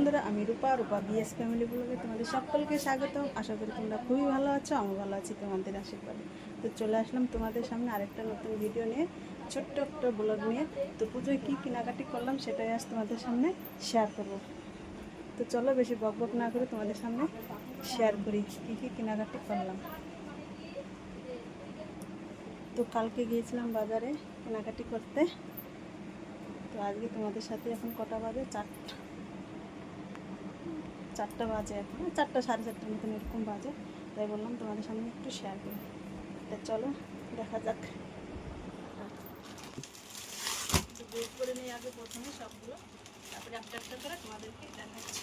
বন্ধুরা, আমি রূপা রূপা BS family ব্লগে তোমাদের সকলকে স্বাগতম। আশা করি তোমরা খুবই ভালো আছো আমি ভালো আছি তোমাদের আশীর্বাদে। তো চলে আসলাম তোমাদের সামনে আরেকটা নতুন ভিডিও নিয়ে, ছোট্ট একটা ব্লগ নিয়ে। তো পুজোয় কী কেনাকাটি করলাম সেটাই আজ তোমাদের সামনে শেয়ার করব। তো চলো বেশি বক বক না করে তোমাদের সামনে শেয়ার করি কী কী কেনাকাটি করলাম। তো কালকে গিয়েছিলাম বাজারে কেনাকাটি করতে। তো আজকে তোমাদের সাথে এখন কটা বাজে? চারটা। চারটা বাজে এখন, চারটা সাড়ে চারটার মতন এরকম বাজে। তাই বললাম তোমাদের সামনে একটু শেয়ার করি। তা চলো, দেখা যাক। করে নিই আগে প্রথমে সবগুলো। তারপরে একটা একটা করে তোমাদেরকে দেখাচ্ছি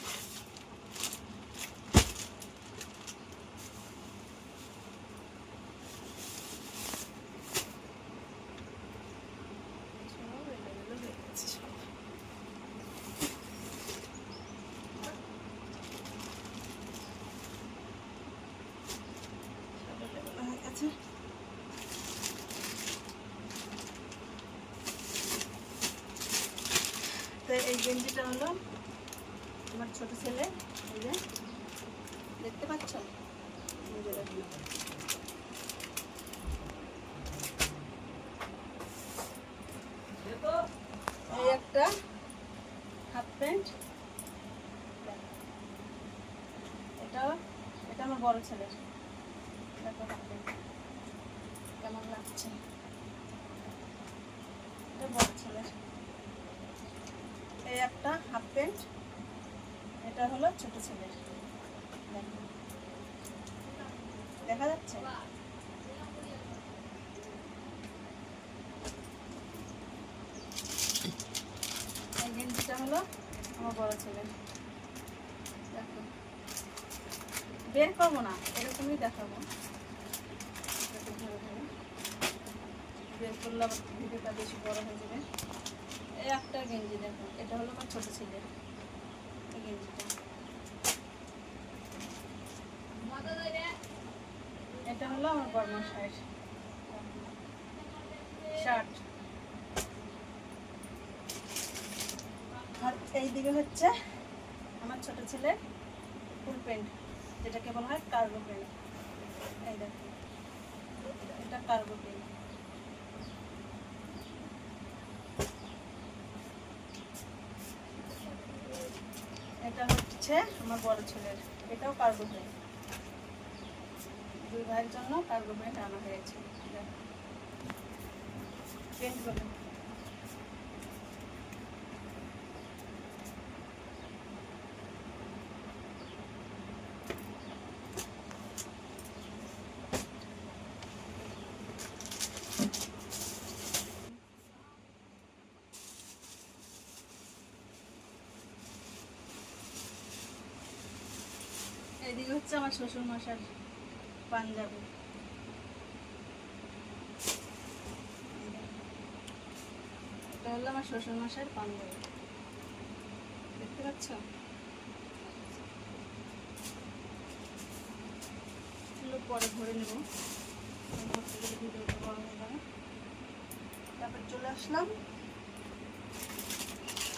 সব এলোমেলো হয়ে গেছে সব। সব এলোমেলো হয়ে গেছে। তো এই গেঞ্জিটা হলো আমার ছোট ছেলে, এই যে। দেখতে পাচ্ছ? এই একটা হাফ প্যান্ট এটা এটা আমার বড় ছেলের। দেখো হাফ কেমন লাগছে? এটা বড় ছেলের। এই একটা হাফ প্যান্ট এটা হলো ছোট ছেলের। দেখা যাচ্ছে? গেঞ্জিটা হলো আমার বড় ছেলের। দেখো। বের করব না, এরকমই দেখাবো দেখো ধরে ধরে। বের করলে আবার ভিডিওটা বেশি বড় হয়ে যাবে। এই একটা গেঞ্জি দেখো এটা হলো আমার ছোট ছেলের এই গেঞ্জিটা। এটা হলো আমার বর্মা শার্ট। শার্ট আর এই দিকে হচ্ছে আমার ছোট ছেলের ফুল প্যান্ট যেটাকে বলা হয় কার্গো প্যান্ট। এই দেখো এটা কার্গো প্যান্ট। এটা আমার বড় ছেলের। এটাও কার্গো ব্যাগ দুই ভাইয়ের জন্য কার্গো ব্যাগ আনা হয়েছে। দেখো। এদিকে হচ্ছে আমার শ্বশুর মশার পাঞ্জাবি। এটা হলো আমার শ্বশুর মশাইয়ের পাঞ্জাবি। দেখতে পাচ্ছ? এগুলো পরে ভরে নেব। ভিডিওটা তারপর চলে আসলাম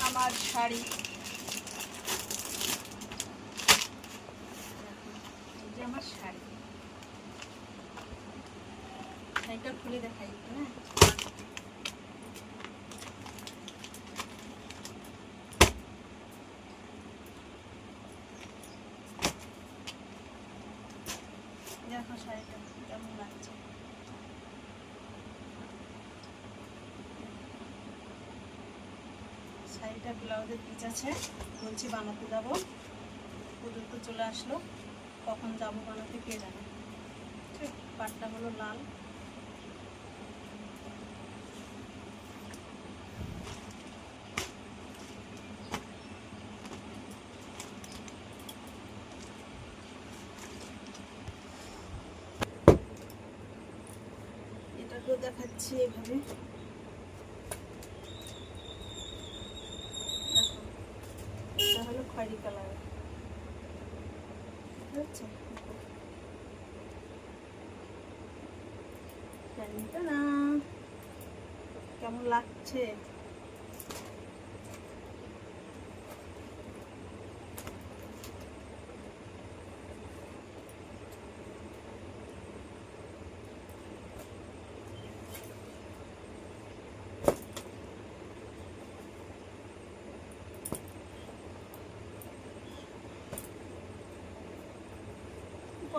আমার শাড়ি এই যে আমার শাড়ি। শাড়িটা খুলে দেখাই একটু হ্যাঁ? দেখো শাড়িটা কেমন লাগছে। শাড়িটা ব্লাউজের পিচ আছে, বলছি বানাতে যাব। পুজো তো চলে আসলো। কখন যাব বানাতে কে জানে। পাটটা হলো লাল। এটাকেও দেখাচ্ছি এভাবে। এটা হলো খয়েরি কালার টানটানা। কেমন লাগছে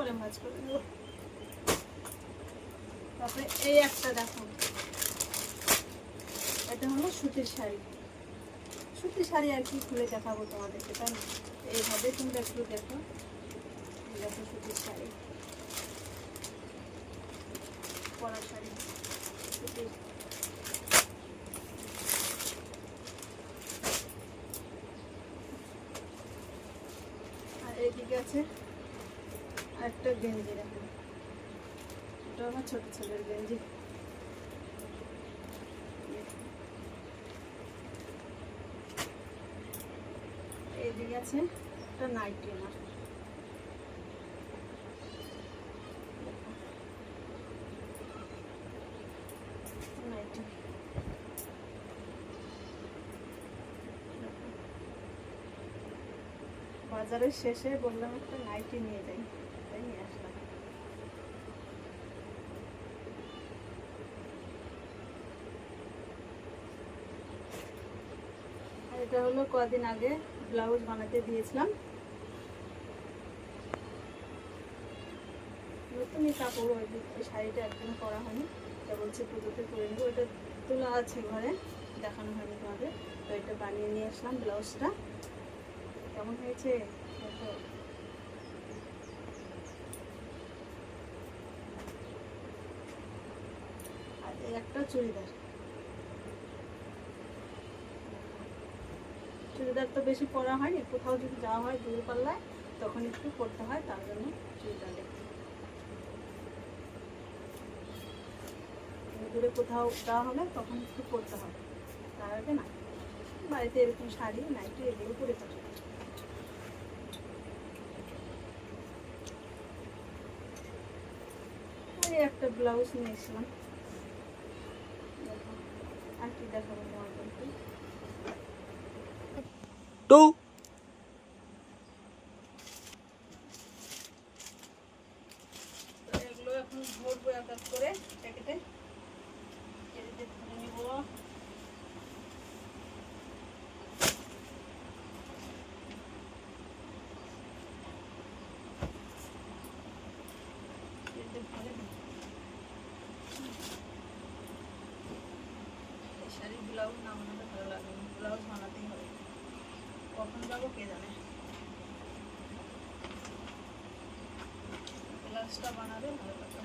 পরে ভাজ তারপরে এই একটা দেখো। এটা হলো সুতির শাড়ি। সুতির শাড়ি আর কি খুলে দেখাবো তোমাদেরকে, তাই না? এইভাবে তোমরা একটু দেখো। দেখো সুতির শাড়ি। পরা শাড়ি। সুতির। আর এইদিকে আছে একটা গেঞ্জি দেখো এটা আমার ছোট ছেলের গেঞ্জি। এইদিকে আছে একটা নাইটি আমার নাইটি বাজারের শেষে বললাম একটা নাইটি নিয়ে যাই তাই নিয়ে আসলাম আর এটা হলো কদিন আগে ব্লাউজ বানাতে দিয়েছিলাম। নতুনই কাপড় ওই শাড়িটা একদম করা হয়নি, এটা বলছি পুজোতে করে নেব। এটা তোলা আছে ঘরে, দেখানো হয়নি তোমাদের। তো এটা বানিয়ে নিয়ে আসলাম ব্লাউজটা। কেমন হয়েছে? একটা চুড়িদার। চুড়িদার তো বেশি পরা হয়নি কোথাও যদি যাওয়া হয় দূর পাল্লায় তখন একটু পরতে হয়, তার জন্য চুড়িদার দূরে কোথাও যাওয়া হলে তখন একটু পরতে হয় তার আগে না, বাড়িতে এরকম শাড়ি, নাইটি এগুলো পরে থাকে একটা ব্লাউজ নিয়েছিলাম। আর কি দেখাবো তোমাদেরকে। tuh কখন যাব কে জানে? ব্লাউজটা বানাবে ভালো লাগবে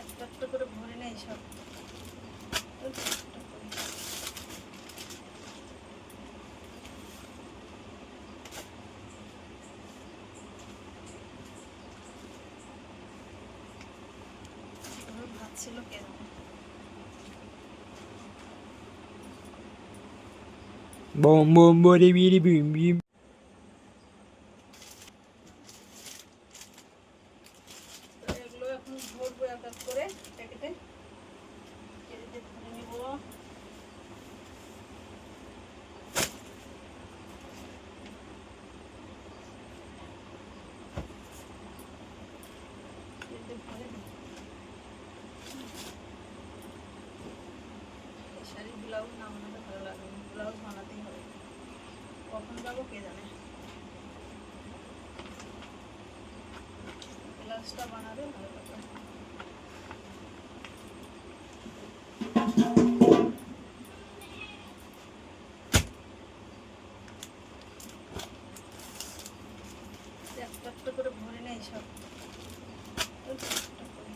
একটা একটা করে ভরে নেই সব। একটা একটা করে। এগুলো ভাত ছিল কে জানে boom boom boom boom boom boom. তো এগুলো এখন ভরবো এক এক করে প্যাকেটে কেজিতে ভরে নিব কেজিতে ভরে দিই। এই শাড়ির ব্লাউজ না বানাতে ভালো লাগে না। ব্লাউজ বানাতেই হবে। কখন যাব কে জানে? ব্লাউজটা বানাবে ভালো লাগবে একটা একটা করে ভরে নেই সব একটা একটা করে।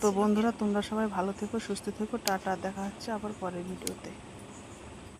তো বন্ধুরা তোমরা সবাই ভালো থেকো সুস্থ থেকো টাটা দেখা হচ্ছে আবার পরের ভিডিওতে।